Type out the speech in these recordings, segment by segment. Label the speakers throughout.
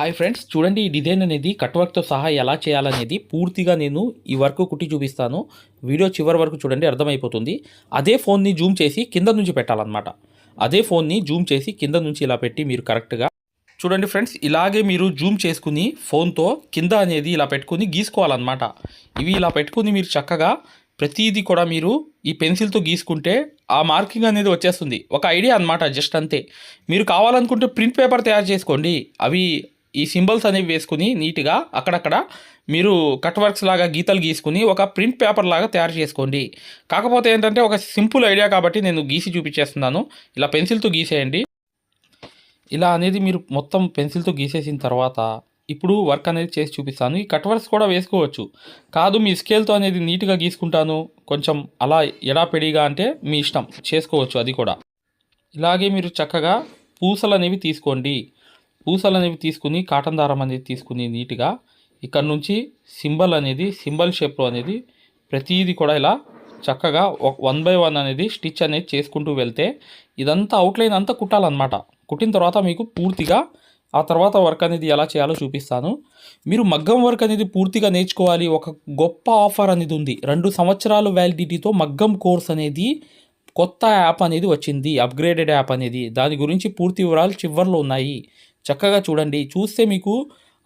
Speaker 1: Hi friends చూడండి ఈ design అనేది కట్ వర్క్తో సహా ఎలా చేయాలనేది పూర్తిగా నేను ఈ వర్క్ కుట్టి చూపిస్తాను. వీడియో చివరి వరకు చూడండి అర్థమైపోతుంది. అదే ఫోన్ని జూమ్ చేసి కింద నుంచి పెట్టాలన్నమాట. అదే ఫోన్ని జూమ్ చేసి కింద నుంచి ఇలా పెట్టి మీరు కరెక్ట్గా చూడండి ఫ్రెండ్స్ ఇలాగే మీరు జూమ్ చేసుకుని ఫోన్తో కింద అనేది ఇలా పెట్టుకుని గీసుకోవాలన్నమాట. ఇవి ఇలా పెట్టుకుని మీరు చక్కగా ప్రతిదీ కూడా మీరు ఈ పెన్సిల్తో గీసుకుంటే ఆ మార్కింగ్ అనేది వచ్చేస్తుంది. ఒక ఐడియా అన్నమాట జస్ట్ అంతే. మీరు కావాలనుకుంటే ప్రింట్ పేపర్ తయారు చేసుకోండి. అవి ఈ సింబల్స్ అనేవి వేసుకుని నీట్గా అక్కడక్కడ మీరు కట్ వర్క్స్ లాగా గీతలు గీసుకుని ఒక ప్రింట్ పేపర్ లాగా తయారు చేసుకోండి. కాకపోతే ఏంటంటే ఒక సింపుల్ ఐడియా కాబట్టి నేను గీసి చూపించేస్తున్నాను. ఇలా పెన్సిల్తో గీసేయండి. ఇలా అనేది మీరు మొత్తం పెన్సిల్తో గీసేసిన తర్వాత ఇప్పుడు వర్క్ అనేది చేసి చూపిస్తాను. ఈ కట్ వర్క్స్ కూడా వేసుకోవచ్చు. కాదు మీ స్కేల్తో అనేది నీట్గా గీసుకుంటాను. కొంచెం అలా ఎడాపెడిగా అంటే మీ ఇష్టం. చేసుకోవచ్చు అది కూడా. ఇలాగే మీరు చక్కగా పూసలు అనేవి తీసుకోండి. పూసలు అనేవి తీసుకుని కాటన్ దారం అనేది తీసుకుని నీట్గా ఇక్కడ నుంచి సింబల్ అనేది సింబల్ షేప్లో అనేది ప్రతిదీ కూడా ఇలా చక్కగా వన్ బై వన్ అనేది స్టిచ్ అనేది చేసుకుంటూ వెళ్తే ఇదంతా అవుట్లైన్ అంతా కుట్టాలన్నమాట. కుట్టిన తర్వాత మీకు పూర్తిగా ఆ తర్వాత వర్క్ అనేది ఎలా చేయాలో చూపిస్తాను. మీరు మగ్గం వర్క్ అనేది పూర్తిగా నేర్చుకోవాలి. ఒక గొప్ప ఆఫర్ అనేది ఉంది. రెండు సంవత్సరాలు వ్యాలిడిటీతో మగ్గం కోర్స్ అనేది కొత్త యాప్ అనేది వచ్చింది. అప్గ్రేడెడ్ యాప్ అనేది. దాని గురించి పూర్తి వివరాలు చివర్లో ఉన్నాయి. చక్కగా చూడండి. చూస్తే మీకు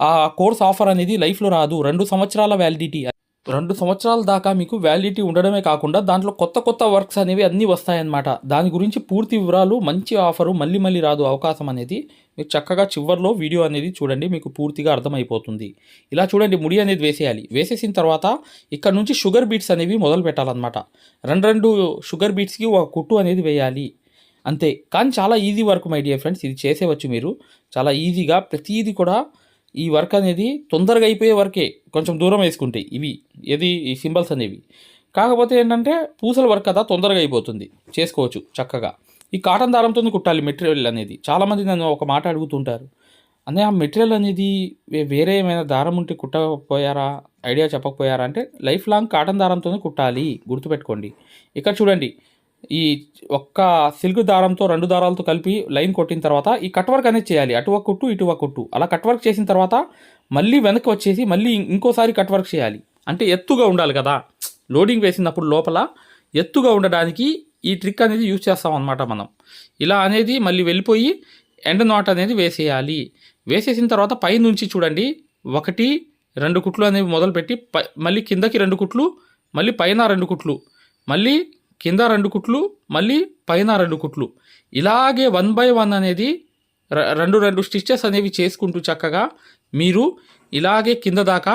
Speaker 1: ఆ కోర్స్ ఆఫర్ అనేది లైఫ్లో రాదు. రెండు సంవత్సరాల వ్యాలిడిటీ. రెండు సంవత్సరాల దాకా మీకు వ్యాలిడిటీ ఉండడమే కాకుండా దాంట్లో కొత్త కొత్త వర్క్స్ అనేవి అన్నీ వస్తాయన్నమాట. దాని గురించి పూర్తి వివరాలు మంచి ఆఫరు మళ్ళీ మళ్ళీ రాదు అవకాశం అనేది మీరు చక్కగా చివర్లో వీడియో అనేది చూడండి. మీకు పూర్తిగా అర్థమైపోతుంది. ఇలా చూడండి. ముడి అనేది వేసేయాలి. వేసేసిన తర్వాత ఇక్కడ నుంచి షుగర్ బీట్స్ అనేవి మొదలు పెట్టాలన్నమాట రెండు రెండు షుగర్ బీట్స్కి ఒక కుట్టు అనేది వేయాలి. అంతే. కానీ చాలా easy work my dear friends ఇది చేసేవచ్చు మీరు. చాలా ఈజీగా ప్రతిదీ కూడా ఈ వర్క్ అనేది తొందరగా అయిపోయే వర్కే కొంచెం దూరం వేసుకుంటే ఇవి. ఏది? ఈ సింబల్స్ అనేవి. కాకపోతే ఏంటంటే పూసల వర్క్ కదా తొందరగా అయిపోతుంది. చేసుకోవచ్చు చక్కగా. ఈ కాటన్ దారంతో కుట్టాలి మెటీరియల్ అనేది. చాలామంది నన్ను ఒక మాట అడుగుతుంటారు. అంటే ఆ మెటీరియల్ అనేది వేరే ఏమైనా దారం ఉంటే కుట్టకపోయారా? ఐడియా చెప్పకపోయారా? అంటే లైఫ్ లాంగ్ కాటన్ దారంతోనే కుట్టాలి. గుర్తుపెట్టుకోండి. ఇక్కడ చూడండి. ఈ ఒక్క సిల్క్ దారంతో రెండు దారాలతో కలిపి లైన్ కొట్టిన తర్వాత ఈ కట్ వర్క్ అనేది చేయాలి. అటువ కుట్టు ఇటువ కుట్టు. అలా కట్ వర్క్ చేసిన తర్వాత మళ్ళీ వెనక్కి వచ్చేసి మళ్ళీ ఇంకోసారి కట్ వర్క్ చేయాలి. అంటే ఎత్తుగా ఉండాలి కదా. లోడింగ్ వేసినప్పుడు లోపల ఎత్తుగా ఉండడానికి ఈ ట్రిక్ అనేది యూజ్ చేస్తాం అనమాట మనం. ఇలా అనేది మళ్ళీ వెళ్ళిపోయి ఎండ్ నాట్ అనేది వేసేయాలి. వేసేసిన తర్వాత పై నుంచి చూడండి. ఒకటి రెండు కుట్లు అనేవి మొదలుపెట్టి పై మళ్ళీ కిందకి రెండు కుట్లు మళ్ళీ పైన రెండు కుట్లు. మళ్ళీ కింద రెండు కుట్లు మళ్ళీ పైన రెండు కుట్లు. ఇలాగే వన్ బై వన్ అనేది రెండు రెండు స్టిచ్చెస్ అనేవి చేసుకుంటూ చక్కగా మీరు ఇలాగే కింద దాకా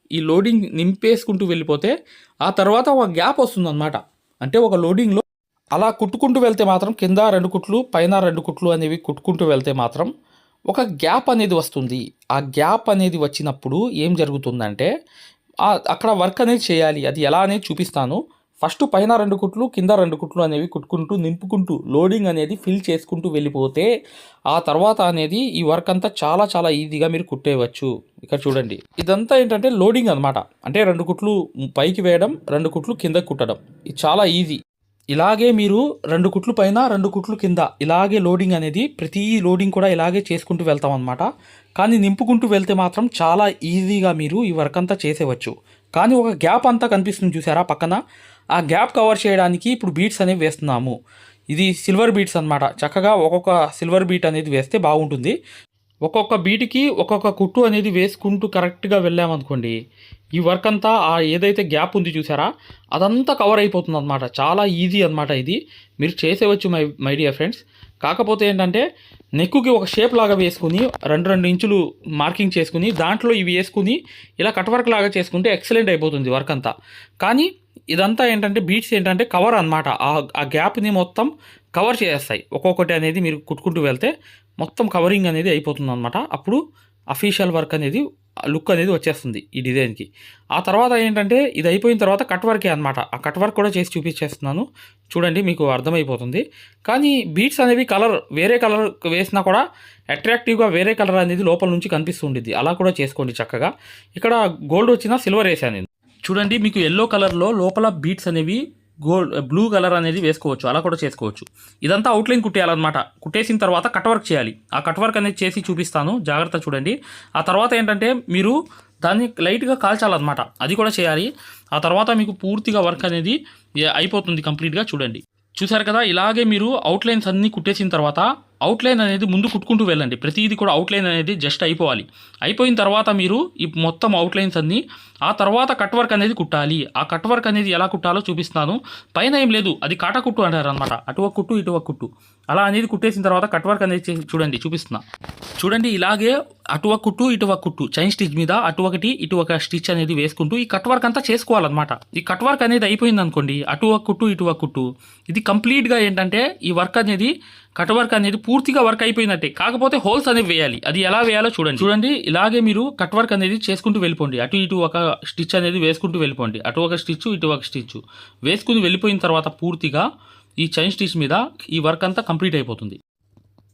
Speaker 1: ఈ లోడింగ్ నింపేసుకుంటూ వెళ్ళిపోతే ఆ తర్వాత ఒక గ్యాప్ వస్తుందన్నమాట. అంటే ఒక లోడింగ్లో అలా కుట్టుకుంటూ వెళ్తే మాత్రం కింద రెండు కుట్లు పైన రెండు కుట్లు అనేవి కుట్టుకుంటూ వెళ్తే మాత్రం ఒక గ్యాప్ అనేది వస్తుంది. ఆ గ్యాప్ అనేది వచ్చినప్పుడు ఏం జరుగుతుందంటే అక్కడ వర్క్ అనేది చేయాలి. అది ఎలా అనేది చూపిస్తాను. ఫస్ట్ పైన రెండు కుట్లు కింద రెండు కుట్లు అనేవి కుట్టుకుంటూ నింపుకుంటూ లోడింగ్ అనేది ఫిల్ చేసుకుంటూ వెళ్ళిపోతే ఆ తర్వాత అనేది ఈ వర్క్ అంతా చాలా చాలా ఈజీగా మీరు కుట్టేయవచ్చు. ఇక్కడ చూడండి. ఇదంతా ఏంటంటే లోడింగ్ అనమాట అంటే రెండు కుట్లు పైకి వేయడం రెండు కుట్లు కింద కుట్టడం. ఇది చాలా ఈజీ. ఇలాగే మీరు రెండు కుట్లు పైన రెండు కుట్లు కింద ఇలాగే లోడింగ్ అనేది ప్రతి లోడింగ్ కూడా ఇలాగే చేసుకుంటూ వెళ్తాం అనమాట కానీ నింపుకుంటూ వెళ్తే మాత్రం చాలా ఈజీగా మీరు ఈ వర్క్ అంతా చేసేవచ్చు కానీ ఒక గ్యాప్ అంతా కనిపిస్తుంది చూసారా పక్కన? ఆ గ్యాప్ కవర్ చేయడానికి ఇప్పుడు బీట్స్ అనేవి వేస్తున్నాము. ఇది సిల్వర్ బీట్స్ అన్నమాట. చక్కగా ఒక్కొక్క సిల్వర్ బీట్ అనేది వేస్తే బాగుంటుంది. ఒక్కొక్క బీట్కి ఒక్కొక్క కుట్టు అనేది వేసుకుంటూ కరెక్ట్గా వెళ్ళామనుకోండి ఈ వర్క్ అంతా ఆ ఏదైతే గ్యాప్ ఉంది చూసారా అదంతా కవర్ అయిపోతుంది అనమాట చాలా ఈజీ అనమాట ఇది. మీరు చేసేవచ్చు మై మై డియర్ ఫ్రెండ్స్. కాకపోతే ఏంటంటే నెక్కుకి ఒక షేప్ లాగా వేసుకుని రెండు రెండు ఇంచులు మార్కింగ్ చేసుకుని దాంట్లో ఇవి వేసుకుని ఇలా కట్ వర్క్ లాగా చేసుకుంటే ఎక్సలెంట్ అయిపోతుంది వర్క్ అంతా. కానీ ఇదంతా ఏంటంటే బీట్స్ ఏంటంటే కవర్ అనమాట ఆ గ్యాప్ని మొత్తం కవర్ చేసేస్తాయి. ఒక్కొక్కటి అనేది మీరు కుట్టుకుంటూ వెళ్తే మొత్తం కవరింగ్ అనేది అయిపోతుంది అనమాట అప్పుడు అఫీషియల్ వర్క్ అనేది లుక్ అనేది వచ్చేస్తుంది ఈ డిజైన్కి ఆ తర్వాత ఏంటంటే ఇది అయిపోయిన తర్వాత కట్ వర్కే అనమాట ఆ కట్ వర్క్ కూడా చేసి చూపించేస్తున్నాను. చూడండి మీకు అర్థమైపోతుంది. కానీ బీట్స్ అనేవి కలర్ వేరే కలర్ వేసినా కూడా అట్రాక్టివ్గా వేరే కలర్ అనేది లోపల నుంచి కనిపిస్తుండిద్ది అలా కూడా చేసుకోండి చక్కగా. ఇక్కడ గోల్డ్ వచ్చినా సిల్వర్ వేసాను చూడండి మీకు ఎల్లో కలర్లో లోపల బీట్స్ అనేవి గోల్డ్ బ్లూ కలర్ అనేది వేసుకోవచ్చు. అలా కూడా చేసుకోవచ్చు. ఇదంతా అవుట్లైన్ కుట్టేయాలన్నమాట. కుట్టేసిన తర్వాత కట్ వర్క్ చేయాలి. ఆ కట్ వర్క్ అనేది చేసి చూపిస్తాను. జాగ్రత్త చూడండి. ఆ తర్వాత ఏంటంటే మీరు దాన్ని లైట్గా కాల్చాలన్నమాట. అది కూడా చేయాలి. ఆ తర్వాత మీకు పూర్తిగా వర్క్ అనేది eh, అయిపోతుంది కంప్లీట్గా చూడండి. చూసారు కదా? ఇలాగే మీరు అవుట్లైన్స్ అన్నీ కుట్టేసిన తర్వాత అవుట్లైన్ అనేది ముందు కుట్టుకుంటూ వెళ్ళండి. ప్రతిదీ కూడా అవుట్లైన్ అనేది జస్ట్ అయిపోవాలి. అయిపోయిన తర్వాత మీరు ఈ మొత్తం అవుట్లైన్స్ అన్నీ ఆ తర్వాత కట్ వర్క్ అనేది కుట్టాలి. ఆ కట్ వర్క్ అనేది ఎలా కుట్టాలో చూపిస్తాను. పైన ఏం లేదు అది కాటా కుట్టు అంటారు అనమాట అటువ కుట్టు ఇటువ కుట్టు. అలా అనేది కుట్టేసిన తర్వాత కట్ వర్క్ అనేది చూడండి చూపిస్తున్నా. చూడండి ఇలాగే అటు ఒక కుట్టు ఇటు ఒక కుట్టు. చైన్ స్టిచ్ మీద అటు ఒకటి ఇటు ఒక స్టిచ్ అనేది వేసుకుంటూ ఈ కట్ వర్క్ అంతా చేసుకోవాలన్నమాట. ఈ కట్ వర్క్ అనేది అయిపోయింది అనుకోండి అటు ఒక కుట్టు ఇటు ఒక కుట్టు. ఇది కంప్లీట్గా ఏంటంటే ఈ వర్క్ అనేది కట్ వర్క్ అనేది పూర్తిగా వర్క్ అయిపోయిందంటే కాకపోతే హోల్స్ అనేవి వేయాలి. అది ఎలా వేయాలో చూడండి. చూడండి ఇలాగే మీరు కట్ వర్క్ అనేది చేసుకుంటూ వెళ్ళిపోండి. అటు ఇటు ఒక స్టిచ్ అనేది వేసుకుంటూ వెళ్ళిపోండి. అటు ఒక స్టిచ్ ఇటు ఒక స్టిచ్. వేసుకుని వెళ్ళిపోయిన తర్వాత పూర్తిగా ఈ చైన్ స్టిచ్ మీద ఈ వర్క్ అంతా కంప్లీట్ అయిపోతుంది.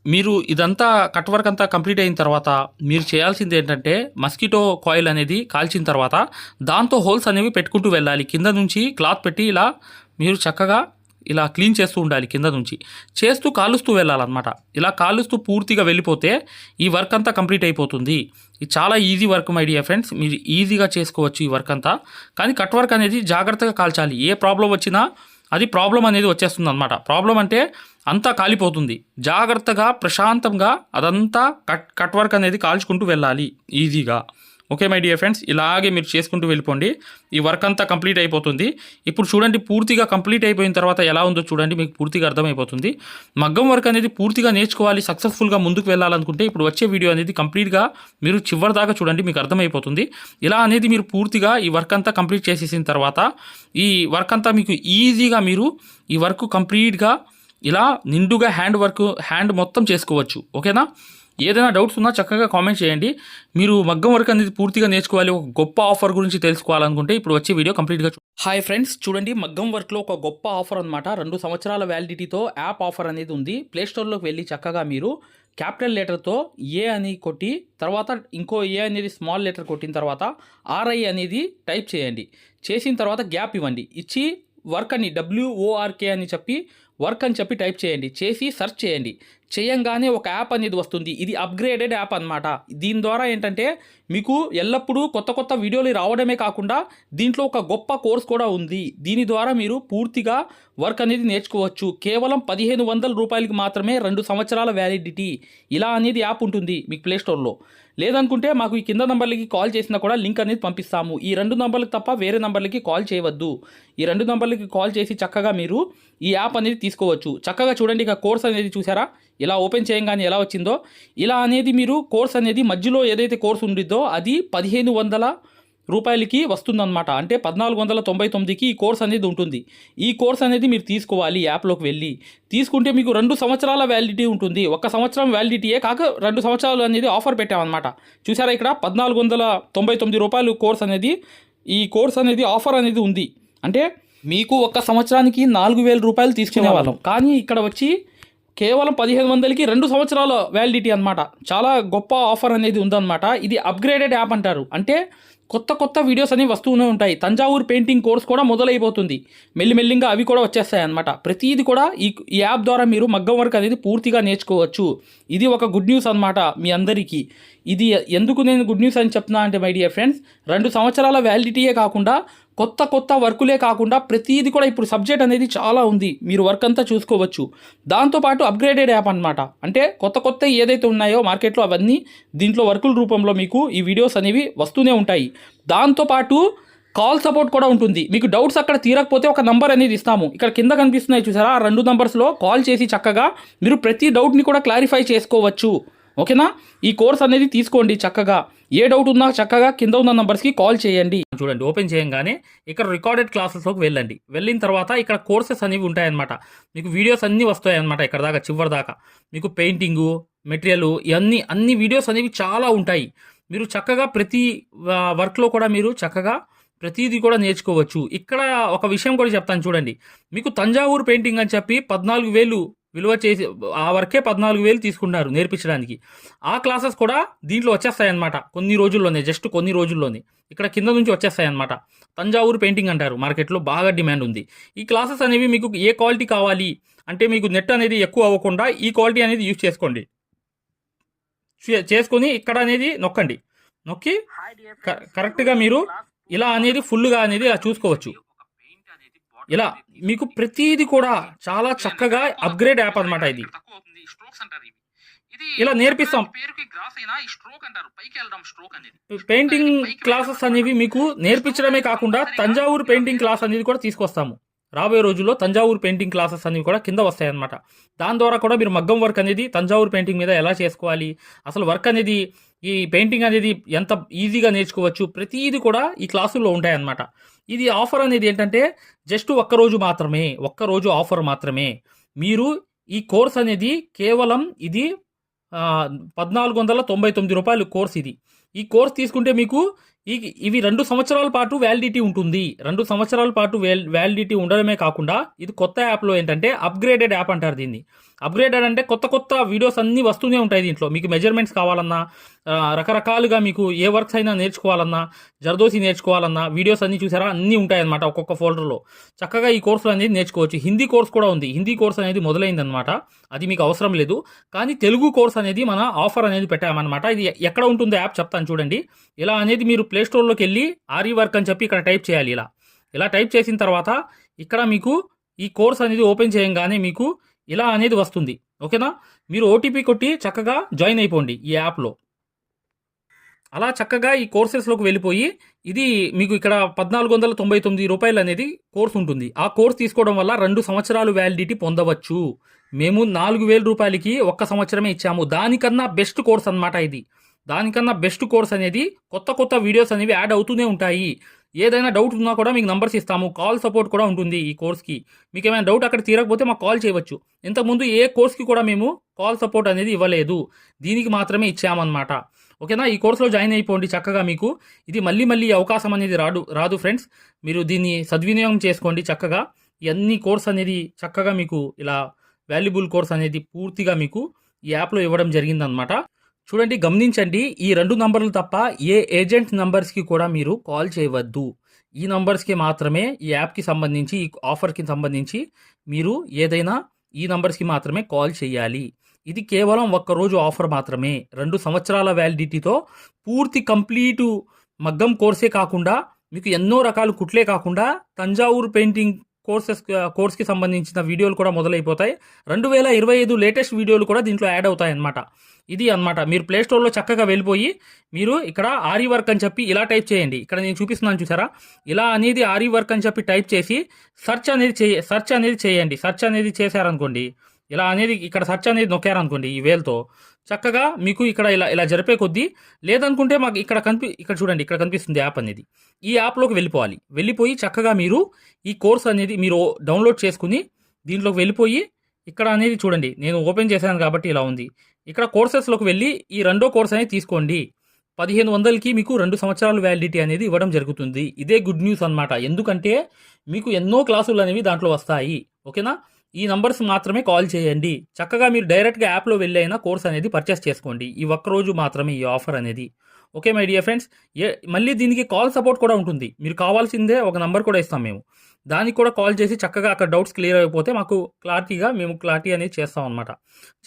Speaker 1: మీరు ఇదంతా కట్ వర్క్ అంతా కంప్లీట్ అయిన తర్వాత మీరు చేయాల్సింది ఏంటంటే మస్కిటో కాయిల్ అనేది కాల్చిన తర్వాత దాంతో హోల్స్ అనేవి పెట్టుకుంటూ వెళ్ళాలి. కింద నుంచి క్లాత్ పెట్టి ఇలా మీరు చక్కగా ఇలా క్లీన్ చేస్తూ ఉండాలి కింద నుంచి. చేస్తూ కాలుస్తూ వెళ్ళాలన్నమాట. ఇలా కాలుస్తూ పూర్తిగా వెళ్ళిపోతే ఈ వర్క్ అంతా కంప్లీట్ అయిపోతుంది. ఇది చాలా easy work my dear friends. మీరు ఈజీగా చేసుకోవచ్చు ఈ వర్క్ అంతా. కానీ కట్ వర్క్ అనేది జాగ్రత్తగా కాల్చాలి. ఏ ప్రాబ్లం వచ్చినా అది ప్రాబ్లం అనేది వచ్చేస్తుంది అనమాట ప్రాబ్లం అంటే అంతా కాలిపోతుంది. జాగ్రత్తగా ప్రశాంతంగా అదంతా కట్ కట్ వర్క్ అనేది కాల్చుకుంటూ వెళ్ళాలి. ఈజీగా ఓకే మై డియర్ ఫ్రెండ్స్ ఇలాగే మీరు చేసుకుంటూ వెళ్ళిపోండి. ఈ వర్క్ అంతా కంప్లీట్ అయిపోతుంది. ఇప్పుడు చూడండి పూర్తిగా కంప్లీట్ అయిపోయిన తర్వాత ఎలా ఉందో చూడండి మీకు పూర్తిగా అర్థమైపోతుంది. మగ్గం వర్క్ అనేది పూర్తిగా నేర్చుకోవాలి సక్సెస్ఫుల్గా ముందుకు వెళ్ళాలనుకుంటే ఇప్పుడు వచ్చే వీడియో అనేది కంప్లీట్గా మీరు చివరి దాకా చూడండి మీకు అర్థమైపోతుంది. ఇలా అనేది మీరు పూర్తిగా ఈ వర్క్ అంతా కంప్లీట్ చేసేసిన తర్వాత ఈ వర్క్ అంతా మీకు ఈజీగా మీరు ఈ వర్క్ కంప్లీట్గా ఇలా నిండుగా హ్యాండ్ వర్క్ హ్యాండ్ మొత్తం చేసుకోవచ్చు. ఓకేనా? ఏదైనా డౌట్స్ ఉన్నా చక్కగా కామెంట్ చేయండి. మీరు మగ్గం వర్క్ అనేది పూర్తిగా నేర్చుకోవాలి. ఒక గొప్ప ఆఫర్ గురించి తెలుసుకోవాలనుకుంటే ఇప్పుడు వచ్చే వీడియో కంప్లీట్గా హాయ్ ఫ్రెండ్స్ చూడండి మగ్గం వర్క్లో ఒక గొప్ప ఆఫర్ అనమాట రెండు సంవత్సరాల వ్యాలిడిటీతో యాప్ ఆఫర్ అనేది ఉంది. ప్లేస్టోర్లోకి వెళ్ళి చక్కగా మీరు క్యాపిటల్ లెటర్తో ఏ అని కొట్టి తర్వాత ఇంకో ఏ అనేది స్మాల్ లెటర్ కొట్టిన తర్వాత ఆర్ఐ అనేది టైప్ చేయండి. చేసిన తర్వాత గ్యాప్ ఇవ్వండి. ఇచ్చి వర్క్ అని డబ్ల్యూఓఆర్కే అని చెప్పి వర్క్ అని చెప్పి టైప్ చేయండి. చేసి సెర్చ్ చేయండి. చేయంగానే ఒక యాప్ అనేది వస్తుంది. ఇది అప్గ్రేడెడ్ యాప్ అన్నమాట. దీని ద్వారా ఏంటంటే మీకు ఎల్లప్పుడూ కొత్త కొత్త వీడియోలు రావడమే కాకుండా దీంట్లో ఒక గొప్ప కోర్స్ కూడా ఉంది. దీని ద్వారా మీరు పూర్తిగా వర్క్ అనేది నేర్చుకోవచ్చు. కేవలం పదిహేను వందల రూపాయలకి మాత్రమే రెండు సంవత్సరాల వ్యాలిడిటీ ఇలా అనేది యాప్ ఉంటుంది మీకు ప్లే స్టోర్లో. లేదనుకుంటే మాకు ఈ కింద నంబర్లకి కాల్ చేసినా కూడా లింక్ అనేది పంపిస్తాము. ఈ రెండు నంబర్లకు తప్ప వేరే నంబర్లకి కాల్ చేయవద్దు. ఈ రెండు నంబర్లకి కాల్ చేసి చక్కగా మీరు ఈ యాప్ అనేది తీసుకోవచ్చు. చక్కగా చూడండి ఇక కోర్స్ అనేది చూసారా? ఇలా ఓపెన్ చేయంగానే ఎలా వచ్చిందో? ఇలా అనేది మీరు కోర్స్ అనేది మధ్యలో ఏదైతే కోర్స్ ఉండిద్దో అది పదిహేను వందల రూపాయలకి వస్తుందన్నమాట. అంటే పద్నాలుగు వందల తొంభై తొమ్మిదికి ఈ కోర్స్ అనేది ఉంటుంది. ఈ కోర్స్ అనేది మీరు తీసుకోవాలి యాప్లోకి వెళ్ళి. తీసుకుంటే మీకు రెండు సంవత్సరాల వ్యాలిడిటీ ఉంటుంది. ఒక సంవత్సరం వ్యాలిడిటీయే కాక రెండు సంవత్సరాలు అనేది ఆఫర్ పెట్టామన్నమాట. చూసారా ఇక్కడ? పద్నాలుగు వందల తొంభై తొమ్మిది రూపాయలు కోర్స్ అనేది ఈ కోర్స్ అనేది ఆఫర్ అనేది ఉంది. అంటే మీకు ఒక సంవత్సరానికి నాలుగు వేల రూపాయలు తీసుకునే వాళ్ళం. కానీ ఇక్కడ వచ్చి కేవలం పదిహేను వందలకి రెండు సంవత్సరాల వ్యాలిడిటీ అన్నమాట. చాలా గొప్ప ఆఫర్ అనేది ఉందన్నమాట. ఇది అప్గ్రేడెడ్ యాప్ అంటారు. అంటే కొత్త కొత్త వీడియోస్ అనేవి వస్తూనే ఉంటాయి. తంజావూరు పెయింటింగ్ కోర్స్ కూడా మొదలైపోతుంది. మెల్లిమెల్లిగా అవి కూడా వచ్చేస్తాయి అనమాట ప్రతిది కూడా ఈ ఈ యాప్ ద్వారా మీరు మగ్గం వర్క్ అనేది పూర్తిగా నేర్చుకోవచ్చు. ఇది ఒక గుడ్ న్యూస్ అనమాట మీ అందరికీ. ఇది ఎందుకు నేను గుడ్ న్యూస్ అని చెప్తున్నా అంటే మై డియర్ ఫ్రెండ్స్ రెండు సంవత్సరాల వ్యాలిడిటీయే కాకుండా కొత్త కొత్త వర్కులే కాకుండా ప్రతిదీ కూడా ఇప్పుడు సబ్జెక్ట్ అనేది చాలా ఉంది. మీరు వర్క్ అంతా చూసుకోవచ్చు. దాంతోపాటు అప్గ్రేడెడ్ యాప్ అనమాట అంటే కొత్త కొత్త ఏదైతే ఉన్నాయో మార్కెట్లో అవన్నీ దీంట్లో వర్కుల రూపంలో మీకు ఈ వీడియోస్ అనేవి వస్తూనే ఉంటాయి. దాంతోపాటు కాల్ సపోర్ట్ కూడా ఉంటుంది. మీకు డౌట్స్ అక్కడ తీరకపోతే ఒక నంబర్ అనేది ఇస్తాము. ఇక్కడ కింద కనిపిస్తున్నాయి చూసారా? ఆ రెండు నంబర్స్లో కాల్ చేసి చక్కగా మీరు ప్రతి డౌట్ని కూడా క్లారిఫై చేసుకోవచ్చు. ఓకేనా? ఈ కోర్స్ అనేది తీసుకోండి చక్కగా. ఏ డౌట్ ఉన్నా చక్కగా కింద ఉన్న నంబర్స్కి కాల్ చేయండి. చూడండి ఓపెన్ చేయగానే ఇక్కడ రికార్డెడ్ క్లాసెస్లోకి వెళ్ళండి. వెళ్ళిన తర్వాత ఇక్కడ కోర్సెస్ అనేవి ఉంటాయన్నమాట. మీకు వీడియోస్ అన్నీ వస్తాయి అనమాట ఇక్కడ దాకా చివరి దాకా. మీకు పెయింటింగు మెటీరియల్ ఇవన్నీ అన్ని వీడియోస్ అనేవి చాలా ఉంటాయి. మీరు చక్కగా ప్రతి వర్క్లో కూడా మీరు చక్కగా ప్రతిదీ కూడా నేర్చుకోవచ్చు. ఇక్కడ ఒక విషయం కూడా చెప్తాను చూడండి. మీకు తంజావూరు పెయింటింగ్ అని చెప్పి పద్నాలుగు వేలు విలువ చేసి ఆ వర్కే పద్నాలుగు వేలు తీసుకున్నారు నేర్పించడానికి. ఆ క్లాసెస్ కూడా దీంట్లో వచ్చేస్తాయి అనమాట కొన్ని రోజుల్లోనే జస్ట్ కొన్ని రోజుల్లోనే. ఇక్కడ కింద నుంచి వచ్చేస్తాయి తంజావూరు పెయింటింగ్ అంటారు. మార్కెట్లో బాగా డిమాండ్ ఉంది. ఈ క్లాసెస్ అనేవి మీకు ఏ క్వాలిటీ కావాలి? అంటే మీకు నెట్ అనేది ఎక్కువ అవ్వకుండా ఈ క్వాలిటీ అనేది యూజ్ చేసుకోండి. చేసుకొని ఇక్కడ అనేది నొక్కండి. నొక్కి కరెక్ట్గా మీరు ఇలా అనేది ఫుల్గా అనేది ఇలా చూసుకోవచ్చు. ఇలా మీకు ప్రతిదీ కూడా చాలా చక్కగా అప్గ్రేడ్ యాప్ అనమాట ఇది. ఇలా నేర్పిస్తాం.
Speaker 2: అంటారు
Speaker 1: పెయింటింగ్ క్లాసెస్ అనేవి మీకు నేర్పించడమే కాకుండా తంజావూరు పెయింటింగ్ క్లాస్ అనేది కూడా తీసుకొస్తాము. రాబోయే రోజుల్లో తంజావూరు పెయింటింగ్ క్లాసెస్ అనేవి కూడా కింద వస్తాయి అనమాట దాని ద్వారా కూడా మీరు మగ్గం వర్క్ అనేది తంజావూరు పెయింటింగ్ మీద ఎలా చేసుకోవాలి? అసలు వర్క్ అనేది ఈ పెయింటింగ్ అనేది ఎంత ఈజీగా నేర్చుకోవచ్చు ప్రతిదీ కూడా ఈ క్లాసుల్లో ఉంటాయన్నమాట. ఇది ఆఫర్ అనేది ఏంటంటే జస్ట్ ఒక్కరోజు మాత్రమే ఒక్కరోజు ఆఫర్ మాత్రమే. మీరు ఈ కోర్స్ అనేది కేవలం ఇది పద్నాలుగు వందల తొంభై తొమ్మిది రూపాయలు కోర్స్ ఇది. ఈ కోర్స్ తీసుకుంటే మీకు ఇవి రెండు సంవత్సరాల పాటు వ్యాలిడిటీ ఉంటుంది. రెండు సంవత్సరాల పాటు వ్యాలిడిటీ ఉండడమే కాకుండా ఇది కొత్త యాప్లో ఏంటంటే అప్గ్రేడెడ్ యాప్ అంటారు దీన్ని. అప్గ్రేడెడ్ అంటే కొత్త కొత్త వీడియోస్ అన్నీ వస్తూనే ఉంటాయి దీంట్లో. మీకు మెజర్మెంట్స్ కావాలన్నా రకరకాలుగా మీకు ఏ వర్క్స్ అయినా నేర్చుకోవాలన్నా జర్దోసి నేర్చుకోవాలన్నా వీడియోస్ అన్నీ చూసారా? అన్నీ ఉంటాయన్నమాట ఒక్కొక్క ఫోల్డర్లో చక్కగా ఈ కోర్సులు అనేది నేర్చుకోవచ్చు. హిందీ కోర్స్ కూడా ఉంది. హిందీ కోర్స్ అనేది మొదలైందనమాట అది మీకు అవసరం లేదు. కానీ తెలుగు కోర్స్ అనేది మన ఆఫర్ అనేది పెట్టామన్నమాట. ఇది ఎక్కడ ఉంటుందో యాప్ చెప్తాను చూడండి. ఇలా అనేది మీరు ప్లేస్టోర్లోకి వెళ్ళి ఆర్ఈ వర్క్ అని చెప్పి ఇక్కడ టైప్ చేయాలి ఇలా. ఇలా టైప్ చేసిన తర్వాత ఇక్కడ మీకు ఈ కోర్స్ అనేది ఓపెన్ చేయంగానే మీకు ఇలా అనేది వస్తుంది. ఓకేనా మీరు ఓటీపీ కొట్టి చక్కగా జాయిన్ అయిపోండి ఈ యాప్లో అలా చక్కగా ఈ కోర్సెస్లోకి వెళ్ళిపోయి ఇది మీకు ఇక్కడ పద్నాలుగు వందల తొంభై తొమ్మిది రూపాయలు అనేది కోర్స్ ఉంటుంది. ఆ కోర్స్ తీసుకోవడం వల్ల రెండు సంవత్సరాలు వ్యాలిడిటీ పొందవచ్చు. మేము నాలుగు వేల రూపాయలకి ఒక్క సంవత్సరమే ఇచ్చాము. దానికన్నా బెస్ట్ కోర్స్ అన్నమాట ఇది. దానికన్నా బెస్ట్ కోర్స్ అనేది కొత్త కొత్త వీడియోస్ అనేవి యాడ్ అవుతూనే ఉంటాయి. ఏదైనా డౌట్ ఉన్నా కూడా మీకు నంబర్స్ ఇస్తాము. కాల్ సపోర్ట్ కూడా ఉంటుంది ఈ కోర్స్కి మీకు ఏమైనా డౌట్ అక్కడ తీరకపోతే మాకు కాల్ చేయవచ్చు. ఇంతకుముందు ఏ కోర్స్కి కూడా మేము కాల్ సపోర్ట్ అనేది ఇవ్వలేదు. దీనికి మాత్రమే ఇచ్చామన్నమాట. ఓకేనా? ఈ కోర్సులో జాయిన్ అయిపోండి చక్కగా మీకు. ఇది మళ్ళీ మళ్ళీ అవకాశం అనేది రాదు రాదు ఫ్రెండ్స్ మీరు దీన్ని సద్వినియోగం చేసుకోండి చక్కగా. ఇవన్నీ కోర్స్ అనేది చక్కగా మీకు ఇలా వాల్యుబుల్ కోర్స్ అనేది పూర్తిగా మీకు ఈ యాప్లో ఇవ్వడం జరిగిందనమాట చూడండి గమనించండి ఈ రెండు నంబర్లు తప్ప ఏ ఏజెంట్ నంబర్స్కి కూడా మీరు కాల్ చేయవద్దు. ఈ నంబర్స్కి మాత్రమే ఈ యాప్కి సంబంధించి ఈ ఆఫర్కి సంబంధించి మీరు ఏదైనా ఈ నంబర్స్కి మాత్రమే కాల్ చేయాలి. ఇది కేవలం ఒక్కరోజు ఆఫర్ మాత్రమే. రెండు సంవత్సరాల వ్యాలిడిటీతో పూర్తి కంప్లీటు మగ్గం కోర్సే కాకుండా మీకు ఎన్నో రకాల కుట్లే కాకుండా తంజావూరు పెయింటింగ్ కోర్సెస్ కోర్స్కి సంబంధించిన వీడియోలు కూడా మొదలైపోతాయి. రెండు వేల ఇరవై ఐదు లేటెస్ట్ వీడియోలు కూడా దీంట్లో యాడ్ అవుతాయి అన్నమాట ఇది అన్నమాట. మీరు ప్లే స్టోర్లో చక్కగా వెళ్ళిపోయి మీరు ఇక్కడ ఆరి వర్క్ అని చెప్పి ఇలా టైప్ చేయండి. ఇక్కడ నేను చూపిస్తున్నాను చూసారా? ఇలా అనేది ఆరి వర్క్ అని చెప్పి టైప్ చేసి సెర్చ్ అనేది చేయ సెర్చ్ అనేది చేయండి. సెర్చ్ అనేది చేశారనుకోండి ఇలా అనేది ఇక్కడ సెర్చ్ అనేది నొక్కారనుకోండి ఈ వేల్తో చక్కగా మీకు ఇక్కడ ఇలా ఇలా జరిపే కొద్దీ లేదనుకుంటే మాకు ఇక్కడ కనిపి ఇక్కడ చూడండి ఇక్కడ కనిపిస్తుంది యాప్ అనేది. ఈ యాప్లోకి వెళ్ళిపోవాలి. వెళ్ళిపోయి చక్కగా మీరు ఈ కోర్స్ అనేది మీరు డౌన్లోడ్ చేసుకుని దీంట్లోకి వెళ్ళిపోయి ఇక్కడ అనేది చూడండి నేను ఓపెన్ చేశాను కాబట్టి ఇలా ఉంది. ఇక్కడ కోర్సెస్లోకి వెళ్ళి ఈ రెండో కోర్స్ అనేది తీసుకోండి. పదిహేను వందలకి మీకు రెండు సంవత్సరాల వ్యాలిడిటీ అనేది ఇవ్వడం జరుగుతుంది. ఇదే గుడ్ న్యూస్ అన్నమాట. ఎందుకంటే మీకు ఎన్నో క్లాసులు అనేవి దాంట్లో వస్తాయి. ఓకేనా? ఈ నంబర్స్ మాత్రమే కాల్ చేయండి. చక్కగా మీరు డైరెక్ట్గా యాప్లో వెళ్ళి అయినా కోర్స్ అనేది పర్చేస్ చేసుకోండి. ఈ ఒక్క రోజు మాత్రమే ఈ ఆఫర్ అనేది. Okay my dear friends? ఏ మళ్ళీ దీనికి కాల్ సపోర్ట్ కూడా ఉంటుంది. మీరు కావాల్సిందే ఒక నంబర్ కూడా ఇస్తాం మేము. దానికి కూడా కాల్ చేసి చక్కగా అక్కడ డౌట్స్ క్లియర్ అయిపోతే మాకు క్లారిటీగా మేము క్లారిటీ అనేది చేస్తాం అనమాట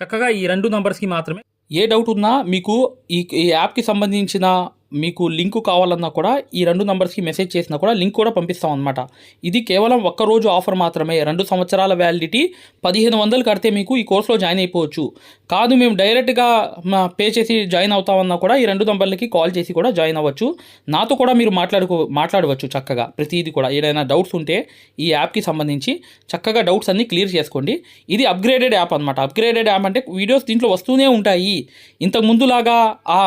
Speaker 1: చక్కగా ఈ రెండు నంబర్స్కి మాత్రమే. ఏ డౌట్ ఉన్నా మీకు ఈ ఈ యాప్కి సంబంధించిన మీకు లింక్ కావాలన్నా కూడా ఈ రెండు నంబర్స్కి మెసేజ్ చేసినా కూడా లింక్ కూడా పంపిస్తాం అనమాట ఇది కేవలం ఒక్క రోజు ఆఫర్ మాత్రమే. రెండు సంవత్సరాల వ్యాలిడిటీ పదిహేను వందలు కడితే మీకు ఈ కోర్సులో జాయిన్ అయిపోవచ్చు. కాదు మేము డైరెక్ట్గా పే చేసి జాయిన్ అవుతామన్నా కూడా ఈ రెండు నంబర్లకి కాల్ చేసి కూడా జాయిన్ అవ్వచ్చు. నాతో కూడా మీరు మాట్లాడుకో మాట్లాడవచ్చు చక్కగా. ప్రతిదీ కూడా. ఏదైనా డౌట్స్ ఉంటే ఈ యాప్కి సంబంధించి చక్కగా డౌట్స్ అన్నీ క్లియర్ చేసుకోండి. ఇది అప్గ్రేడెడ్ యాప్ అనమాట అప్గ్రేడెడ్ యాప్ అంటే వీడియోస్ దీంట్లో వస్తూనే ఉంటాయి. ఇంతకు ముందులాగా ఆ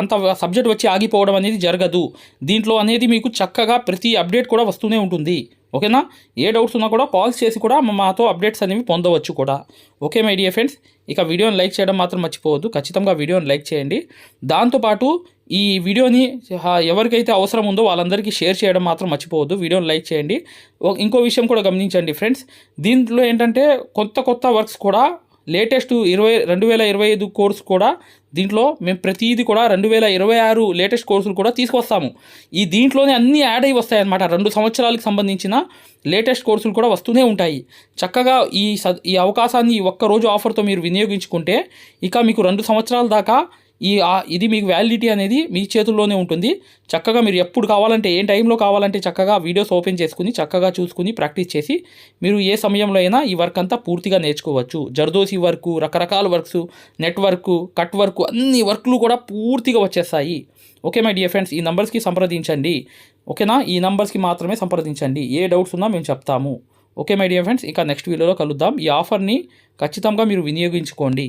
Speaker 1: అంత సబ్జెక్ట్ వచ్చి ఆగిపోవడం అనేది జరగదు. దీంట్లో అనేది మీకు చక్కగా ప్రతి అప్డేట్ కూడా వస్తూనే ఉంటుంది. ఓకేనా? ఏ డౌట్స్ ఉన్నా కూడా కాల్స్ చేసి కూడా మాతో అప్డేట్స్ అనేవి పొందవచ్చు కూడా. Okay my dear friends? ఇక వీడియోని లైక్ చేయడం మాత్రం మర్చిపోవద్దు. ఖచ్చితంగా వీడియోని లైక్ చేయండి. దాంతోపాటు ఈ వీడియోని ఎవరికైతే అవసరం ఉందో వాళ్ళందరికీ షేర్ చేయడం మాత్రం మర్చిపోవద్దు. వీడియోని లైక్ చేయండి. ఓ- ఇంకో విషయం కూడా గమనించండి ఫ్రెండ్స్. దీంట్లో ఏంటంటే కొత్త కొత్త వర్క్స్ కూడా లేటెస్ట్ ఇరవై రెండు వేల ఇరవై ఐదు కోర్స్ కూడా దీంట్లో మేము ప్రతిదీ కూడా రెండు వేల ఇరవై ఆరు లేటెస్ట్ కోర్సులు కూడా తీసుకొస్తాము. ఈ దీంట్లోనే అన్నీ యాడ్ అయి వస్తాయన్నమాట. రెండు సంవత్సరాలకు సంబంధించిన లేటెస్ట్ కోర్సులు కూడా వస్తూనే ఉంటాయి. చక్కగా ఈ ఈ అవకాశాన్ని ఒక్కరోజు ఒక్క రోజు ఆఫర్తో మీరు వినియోగించుకుంటే ఇక మీకు రెండు సంవత్సరాల దాకా ఈ ఇది మీకు వ్యాలిడిటీ అనేది మీ చేతుల్లోనే ఉంటుంది. చక్కగా మీరు ఎప్పుడు కావాలంటే ఏ టైంలో కావాలంటే చక్కగా వీడియోస్ ఓపెన్ చేసుకుని చక్కగా చూసుకుని ప్రాక్టీస్ చేసి మీరు ఏ సమయంలో అయినా ఈ వర్క్ అంతా పూర్తిగా నేర్చుకోవచ్చు. జర్దోసి వర్క్ రకరకాల వర్క్స్ నెట్వర్క్ కట్ వర్క్ అన్ని వర్క్లు కూడా పూర్తిగా వచ్చేస్తాయి. ఓకే మై డియర్ ఫ్రెండ్స్ ఈ నంబర్స్కి సంప్రదించండి. ఓకేనా ఈ నంబర్స్కి మాత్రమే సంప్రదించండి. ఏ డౌట్స్ ఉన్నా మేము చెప్తాము. ఓకే మై డియర్ ఫ్రెండ్స్ ఇక నెక్స్ట్ వీడియోలో కలుద్దాం. ఈ ఆఫర్ని ఖచ్చితంగా మీరు వినియోగించుకోండి.